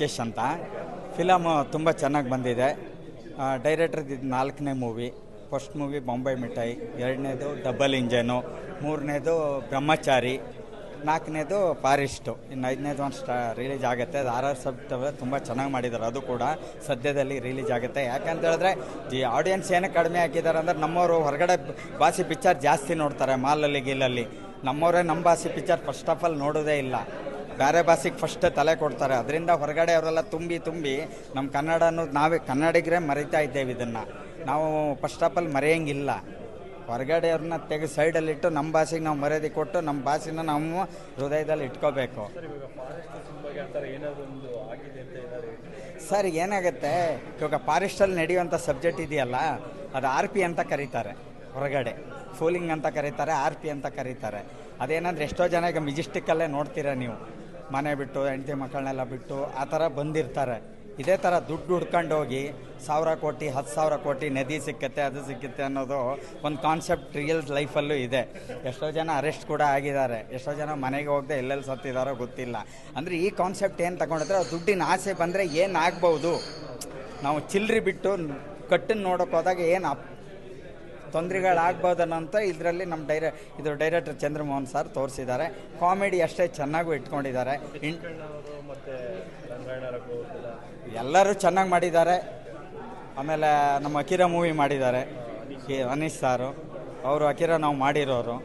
ಕೇಶ್ ಅಂತ. ಫಿಲಮ್ ತುಂಬ ಚೆನ್ನಾಗಿ ಬಂದಿದೆ. ಡೈರೆಕ್ಟರ್ ಇದು ನಾಲ್ಕನೇ ಮೂವಿ ಫಸ್ಟ್ ಮೂವಿ ಬಾಂಬೆ ಮಿಠಾಯಿ ಎರಡನೇದು ಡಬಲ್ ಇಂಜನು ಮೂರನೇದು ಬ್ರಹ್ಮಚಾರಿ ನಾಲ್ಕನೇದು ಫಾರಿಸ್ಟು ಇನ್ನು ಐದನೇದು ಒಂದು ಸ್ಟಾ ರಿಲೀಸ್ ಆಗುತ್ತೆ. ಅದು ಆರ್ ಆರ್ ಸಬ್ ತುಂಬ ಚೆನ್ನಾಗಿ ಮಾಡಿದ್ದಾರೆ ಅದು ಕೂಡ ಸದ್ಯದಲ್ಲಿ ರಿಲೀಸ್ ಆಗುತ್ತೆ. ಯಾಕಂತ ಹೇಳಿದ್ರೆ ಈ ಆಡಿಯನ್ಸ್ ಏನೇ ಕಡಿಮೆ ಹಾಕಿದ್ದಾರೆ ಅಂದರೆ ನಮ್ಮವರು ಹೊರಗಡೆ ಭಾಷೆ ಪಿಕ್ಚರ್ ಜಾಸ್ತಿ ನೋಡ್ತಾರೆ ಮಾಲಲ್ಲಿ ಗೀಲಲ್ಲಿ ನಮ್ಮವರೇ ನಮ್ಮ ಭಾಷೆ ಪಿಕ್ಚರ್ ಫಸ್ಟ್ ಆಫ್ ಆಲ್ ನೋಡೋದೇ ಇಲ್ಲ. ಬೇರೆ ಭಾಷೆಗೆ ಫಸ್ಟ್ ತಲೆ ಕೊಡ್ತಾರೆ. ಅದರಿಂದ ಹೊರಗಡೆ ಅವರೆಲ್ಲ ತುಂಬಿ ತುಂಬಿ ನಮ್ಮ ಕನ್ನಡ ಅನ್ನೋದು ನಾವೇ ಕನ್ನಡಿಗರೇ ಮರಿತಾ ಇದ್ದೇವೆ ಇದನ್ನು. ನಾವು ಫಸ್ಟ್ ಆಫ್ ಆಲ್ ಮರೆಯಂಗಿಲ್ಲ. ಹೊರಗಡೆ ಅವ್ರನ್ನ ತೆಗೆದು ಸೈಡಲ್ಲಿಟ್ಟು ನಮ್ಮ ಭಾಷೆಗೆ ನಾವು ಮರ್ಯಾದೆ ಕೊಟ್ಟು ನಮ್ಮ ಭಾಷೆನ ನಾವು ಹೃದಯದಲ್ಲಿ ಇಟ್ಕೋಬೇಕು. ಸರ್, ಏನಾಗುತ್ತೆ? ಇವಾಗ ಫಾರೆಸ್ಟಲ್ಲಿ ನಡೆಯುವಂಥ ಸಬ್ಜೆಕ್ಟ್ ಇದೆಯಲ್ಲ, ಅದು ಆರ್ ಪಿ ಅಂತ ಕರೀತಾರೆ ಹೊರಗಡೆ. ಫೂಲಿಂಗ್ ಅಂತ ಕರೀತಾರೆ ಆರ್ ಪಿ ಅಂತ ಕರೀತಾರೆ. ಅದೇನಂದ್ರೆ ಎಷ್ಟೋ ಜನ ಈಗ ಮಿಜಿಸ್ಟಿಕ್ಕಲ್ಲೇ ನೋಡ್ತೀರಾ ನೀವು. ಮನೆ ಬಿಟ್ಟು, ಹೆಂಡತಿ ಮಕ್ಕಳನ್ನೆಲ್ಲ ಬಿಟ್ಟು ಆ ಥರ ಬಂದಿರ್ತಾರೆ. ಇದೇ ಥರ ದುಡ್ಡು ಹುಡ್ಕೊಂಡು ಹೋಗಿ ಸಾವಿರ ಕೋಟಿ, ಹತ್ತು ಸಾವಿರ ಕೋಟಿ ನದಿ ಸಿಕ್ಕತ್ತೆ, ಅದು ಸಿಕ್ಕತ್ತೆ ಅನ್ನೋದು ಒಂದು ಕಾನ್ಸೆಪ್ಟ್ ರಿಯಲ್ ಲೈಫಲ್ಲೂ ಇದೆ. ಎಷ್ಟೋ ಜನ ಅರೆಸ್ಟ್ ಕೂಡ ಆಗಿದ್ದಾರೆ. ಎಷ್ಟೋ ಜನ ಮನೆಗೆ ಹೋಗದೆ ಎಲ್ಲೆಲ್ಲಿ ಸತ್ತಿದಾರೋ ಗೊತ್ತಿಲ್ಲ. ಅಂದರೆ ಈ ಕಾನ್ಸೆಪ್ಟ್ ಏನು ತಗೊಂಡಿದ್ರೆ, ಆ ದುಡ್ಡಿನ ಆಸೆ ಬಂದರೆ ಏನಾಗ್ಬೋದು ನಾವು ಚಿಲ್ಲರಿ ಬಿಟ್ಟು ಕಟ್ಟನ್ನು ನೋಡೋಕ್ಕೋದಾಗ ಏನು ತೊಂದರೆಗಳಾಗ್ಬೋದನ್ನಂತ ಇದರಲ್ಲಿ ನಮ್ಮ ಡೈರೆ, ಇದ್ರ ಡೈರೆಕ್ಟರ್ ಚಂದ್ರಮೋಹನ್ ಸರ್ ತೋರಿಸಿದ್ದಾರೆ. ಕಾಮಿಡಿ ಅಷ್ಟೇ ಚೆನ್ನಾಗೂ ಇಟ್ಕೊಂಡಿದ್ದಾರೆ. ಎಲ್ಲರೂ ಚೆನ್ನಾಗಿ ಮಾಡಿದ್ದಾರೆ. ಆಮೇಲೆ ನಮ್ಮ ಅಕಿರ ಮೂವಿ ಮಾಡಿದ್ದಾರೆ. ಅನೀಶ್ ಸಾರು. ಅವರು ಅಕಿರ ನಾವು ಮಾಡಿರೋರು.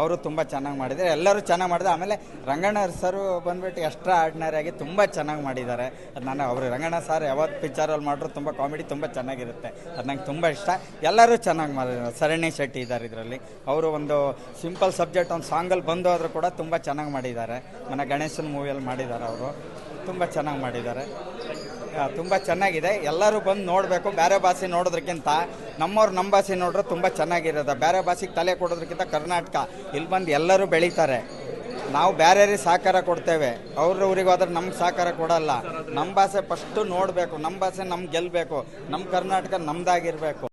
ಅವರು ತುಂಬ ಚೆನ್ನಾಗಿ ಮಾಡಿದ್ದಾರೆ. ಎಲ್ಲರೂ ಚೆನ್ನಾಗಿ ಮಾಡಿದ್ದಾರೆ. ಆಮೇಲೆ ರಂಗಣ್ಣ ಸರ್ ಬಂದ್ಬಿಟ್ಟು ಎಕ್ಸ್ಟ್ರಾ ಆರ್ಡಿನರಿ ಆಗಿ ತುಂಬ ಚೆನ್ನಾಗಿ ಮಾಡಿದ್ದಾರೆ. ಅದು ನಾನು ಅವರು ರಂಗಣ್ಣ ಸರ್ ಯಾವತ್ತು ಪಿಕ್ಚರಲ್ಲಿ ಮಾಡಿದ್ರು ತುಂಬ ಕಾಮಿಡಿ ತುಂಬ ಚೆನ್ನಾಗಿರುತ್ತೆ. ಅದು ನಂಗೆ ತುಂಬ ಇಷ್ಟ. ಎಲ್ಲರೂ ಚೆನ್ನಾಗಿ ಮಾಡಿದ್ದಾರೆ. ಸರಣಿ ಶೆಟ್ಟಿ ಇದ್ದಾರೆ ಇದರಲ್ಲಿ. ಅವರು ಒಂದು ಸಿಂಪಲ್ ಸಬ್ಜೆಕ್ಟ್ ಒಂದು ಸಾಂಗಲ್ಲಿ ಬಂದು ಆದರೂ ಕೂಡ ತುಂಬ ಚೆನ್ನಾಗಿ ಮಾಡಿದ್ದಾರೆ. ಮನೆ ಗಣೇಶನ ಮೂವಿಯಲ್ಲಿ ಮಾಡಿದ್ದಾರೆ ಅವರು. ತುಂಬ ಚೆನ್ನಾಗಿ ಮಾಡಿದ್ದಾರೆ. ತುಂಬ ಚೆನ್ನಾಗಿದೆ. ಎಲ್ಲರೂ ಬಂದು ನೋಡಬೇಕು. ಬೇರೆ ಭಾಷೆ ನೋಡೋದಕ್ಕಿಂತ ನಮ್ಮವ್ರು ನಮ್ಮ ಭಾಷೆ ನೋಡಿದ್ರೆ ತುಂಬ ಚೆನ್ನಾಗಿರೋದು. ಬೇರೆ ಭಾಷೆಗೆ ತಲೆ ಕೊಡೋದಕ್ಕಿಂತ ಕರ್ನಾಟಕ. ಇಲ್ಲಿ ಬಂದು ಎಲ್ಲರೂ ಬೆಳೀತಾರೆ. ನಾವು ಬೇರೆಯವ್ರಿಗೆ ಸಹಕಾರ ಕೊಡ್ತೇವೆ. ಅವ್ರ ಊರಿಗೆ ಹೋದ್ರೆ ನಮ್ಗೆ ಸಹಕಾರ ಕೊಡಲ್ಲ. ನಮ್ಮ ಭಾಷೆ ಫಸ್ಟು ನೋಡಬೇಕು. ನಮ್ಮ ಭಾಷೆ ನಮ್ಗೆ ಗೆಲ್ಲಬೇಕು ನಮ್ಮ ಕರ್ನಾಟಕ ನಮ್ದಾಗಿರಬೇಕು.